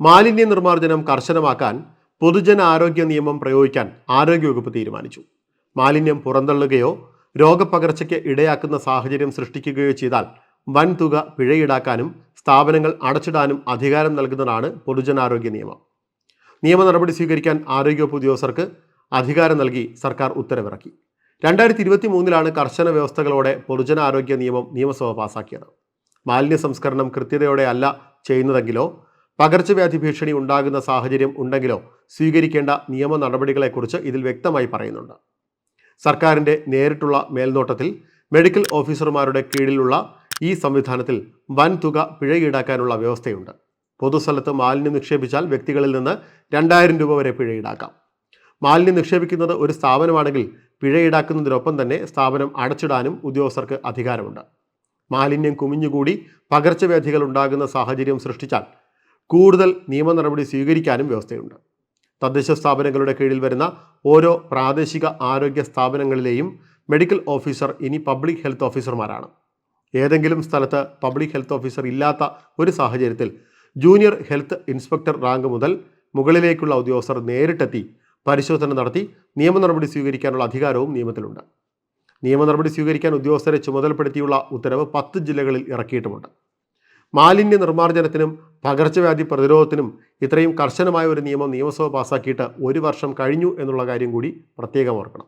മാലിന്യ നിർമ്മാർജനം കർശനമാക്കാൻ പൊതുജന ആരോഗ്യ നിയമം പ്രയോഗിക്കാൻ ആരോഗ്യവകുപ്പ് തീരുമാനിച്ചു. മാലിന്യം പുറന്തള്ളുകയോ രോഗപകർച്ചയ്ക്ക് ഇടയാക്കുന്ന സാഹചര്യം സൃഷ്ടിക്കുകയോ ചെയ്താൽ വൻതുക പിഴയിടാക്കാനും സ്ഥാപനങ്ങൾ അടച്ചിടാനും അധികാരം നൽകുന്നതാണ് പൊതുജനാരോഗ്യ നിയമം. നിയമ നടപടി സ്വീകരിക്കാൻ ആരോഗ്യവകുപ്പ് ഉദ്യോഗസ്ഥർക്ക് അധികാരം നൽകി സർക്കാർ ഉത്തരവിറക്കി. രണ്ടായിരത്തി ഇരുപത്തി മൂന്നിലാണ് കർശന വ്യവസ്ഥകളോടെ പൊതുജനാരോഗ്യ നിയമം നിയമസഭ പാസാക്കിയത്. മാലിന്യ സംസ്കരണം കൃത്യതയോടെ അല്ല ചെയ്യുന്നതെങ്കിലോ പകർച്ചവ്യാധി ഭീഷണി ഉണ്ടാകുന്ന സാഹചര്യം ഉണ്ടെങ്കിലോ സ്വീകരിക്കേണ്ട നിയമ നടപടികളെക്കുറിച്ച് ഇതിൽ വ്യക്തമായി പറയുന്നുണ്ട്. സർക്കാരിന്റെ നേരിട്ടുള്ള മേൽനോട്ടത്തിൽ മെഡിക്കൽ ഓഫീസർമാരുടെ കീഴിലുള്ള ഈ സംവിധാനത്തിൽ വൻ തുക പിഴ ഈടാക്കാനുള്ള വ്യവസ്ഥയുണ്ട്. പൊതുസ്ഥലത്ത് മാലിന്യം നിക്ഷേപിച്ചാൽ വ്യക്തികളിൽ നിന്ന് രണ്ടായിരം രൂപ വരെ പിഴ ഈടാക്കാം മാലിന്യം നിക്ഷേപിക്കുന്നത് ഒരു സ്ഥാപനമാണെങ്കിൽ പിഴ ഈടാക്കുന്നതിനൊപ്പം തന്നെ സ്ഥാപനം അടച്ചിടാനും ഉദ്യോഗസ്ഥർക്ക് അധികാരമുണ്ട്. മാലിന്യം കുമിഞ്ഞുകൂടി പകർച്ചവ്യാധികൾ ഉണ്ടാകുന്ന സാഹചര്യം സൃഷ്ടിച്ചാൽ കൂടുതൽ നിയമ നടപടി സ്വീകരിക്കാനും വ്യവസ്ഥയുണ്ട്. തദ്ദേശ സ്ഥാപനങ്ങളുടെ കീഴിൽ വരുന്ന ഓരോ പ്രാദേശിക ആരോഗ്യ സ്ഥാപനങ്ങളിലെയും മെഡിക്കൽ ഓഫീസർ ഇനി പബ്ലിക് ഹെൽത്ത് ഓഫീസർമാരാണ് ഏതെങ്കിലും സ്ഥലത്ത് പബ്ലിക് ഹെൽത്ത് ഓഫീസർ ഇല്ലാത്ത ഒരു സാഹചര്യത്തിൽ ജൂനിയർ ഹെൽത്ത് ഇൻസ്പെക്ടർ റാങ്ക് മുതൽ മുകളിലേക്കുള്ള ഉദ്യോഗസ്ഥർ നേരിട്ടെത്തി പരിശോധന നടത്തി നിയമ നടപടി സ്വീകരിക്കാനുള്ള അധികാരവും നിയമത്തിലുണ്ട്. നിയമ നടപടി സ്വീകരിക്കാൻ ഉദ്യോഗസ്ഥരെ ചുമതലപ്പെടുത്തിയുള്ള ഉത്തരവ് പത്ത് ജില്ലകളിൽ ഇറക്കിയിട്ടുമുണ്ട്. മാലിന്യ നിർമ്മാർജനത്തിനും പകർച്ചവ്യാധി പ്രതിരോധത്തിനും ഇത്രയും കർശനമായ ഒരു നിയമം നിയമസഭ പാസാക്കിയിട്ട് ഒരു വർഷം കഴിഞ്ഞു എന്നുള്ള കാര്യം കൂടി പ്രത്യേകം ഓർക്കണം.